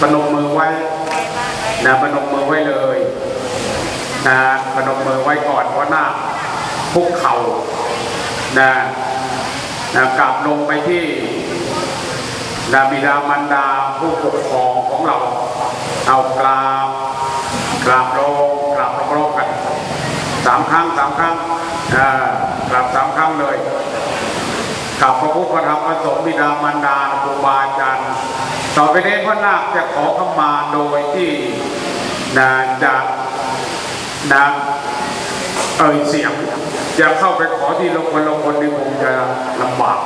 ปนมมือไว้นะปนมมือไว้เลยนะปนมมือไว้ก่อนเพราะหน้าคุกเข่านะนะกลับลงไปที่นะบิดามารดาผู้ปกครองของเรา เอากราบกราบลงกราบลงๆกันสามครั้งสามครั้งอ่ากราบสามครั้งเลยกับพระพุทธพระธรรมพระสงฆ์บิดามารดาครูบาอาจารย์ ต่อไปนี้พระนาคจะขอขมาโดยที่นะจะนะเอ่ยเสียงจะเข้าไปขอที่ละคนละคนนี่คงจะลำบาก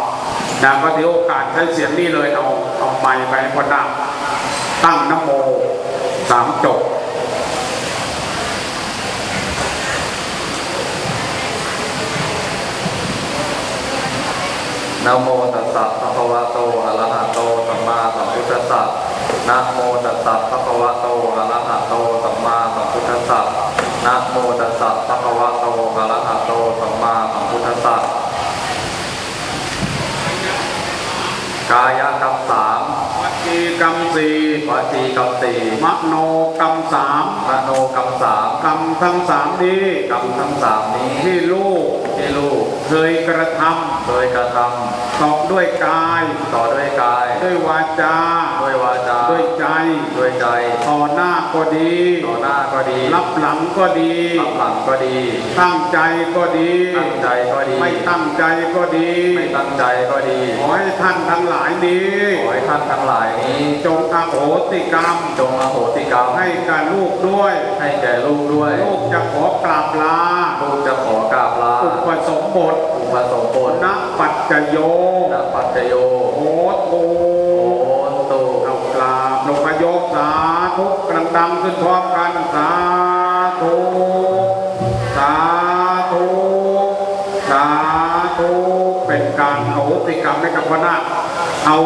นะก็ถือโอกาสใช้เสียงนี้เลยเอาเอาไม้ไปพระนาคตั้งนโมสามจบนะโมตัสสะภะคะวะโตอะระหะโตสัมมาสัมพุทธัสสะ นะโมตัสสะภะคะวะโตอะระหะโตสัมมาสัมพุทธัสสะนะโมตัสสะภะคะวะโตอะระหะโตสัมมาสัมพุทธัสสะกายกรรมสามวัจีกรรมสี่วจีกรรมสี่มโนกรรมสามมโนกรรมสามกรรมทั้งสามนี้กรรมทั้งสามนี้ที่ลูกที่ลูกเคยกระท โดยกระทำตอบด้วยกายำต่อด้วยกาย ด้วยวาจา ด้วยวาจา ด้วยใจ ด้วยใจ ต่อหน้าก็ดี ต่อหน้าก็ดี รับหลังก็ดี รับหลังก็ดี ตั้งใจก็ดี ตั้งใจก็ดี ไม่ตั้งใจก็ดี ไม่ตั้งใจก็ดี ขอให้ท่านทั้งหลายนี้ ขอให้ท่านทั้งหลายนี้ จงอโหสิกรรม จงอโหสิกรรมให้ให้กับลูกด้วย ให้แก่ลูกด้วย ลูกจะขอกราบลา ลูกจะขอกราบลาอุ ปสมบทอุปสมบทณปัจจโยณปัจจโยโหโตโอนตุเรากราบลงมายกสาธุกระดังขึ้นพร้อมกันสาธุสาธุสาธุเป็นการโหสิกรรมให้กับพระนาคเอา